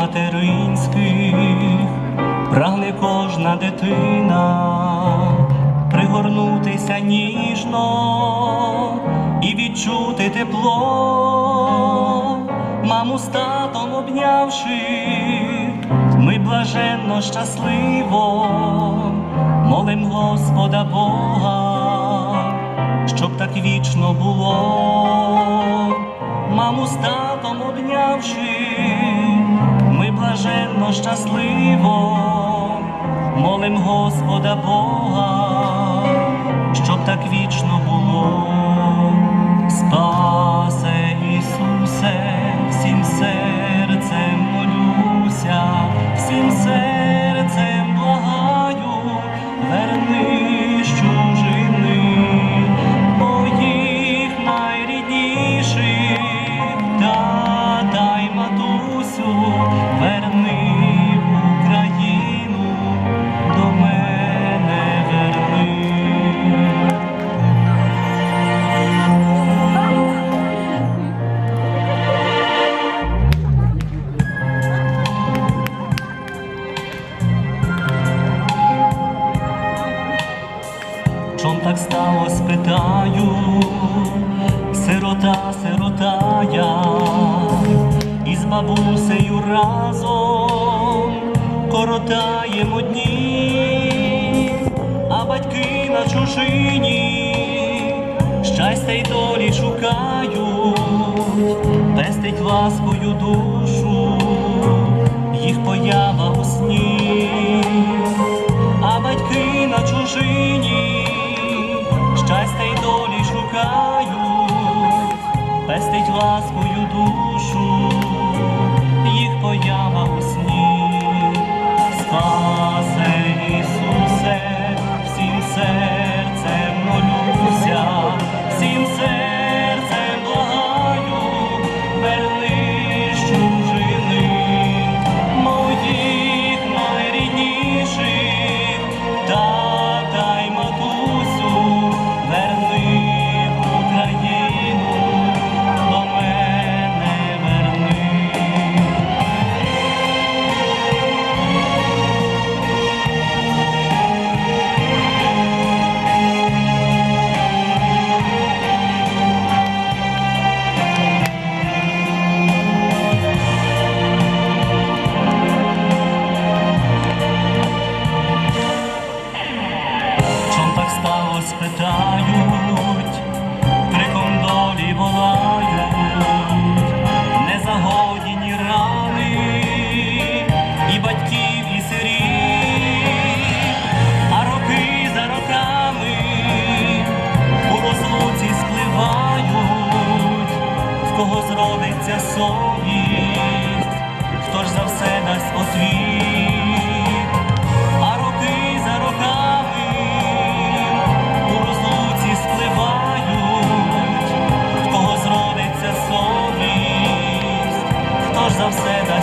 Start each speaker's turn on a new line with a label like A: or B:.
A: плакати кожна дитина, пригорнутися ніжно і відчути тепло, маму з татом обнявши, ми блаженно щасливо молим Господа Бога, щоб так вічно було, маму з татом обнявши, блаженно щасливо. Молим Господа Бога, Чом так сталося, питаю, сирота, сирота я, із бабусею разом коротаємо дні, а батьки на чужині, щастя й долі шукають, пестить ласкою душу, їх поява у сні пестить ласкою душу, в зродиться совість, хто ж за все дасть освіт. А роки за роками у розлуці спливають, в кого зродиться совість, хто ж за все дасть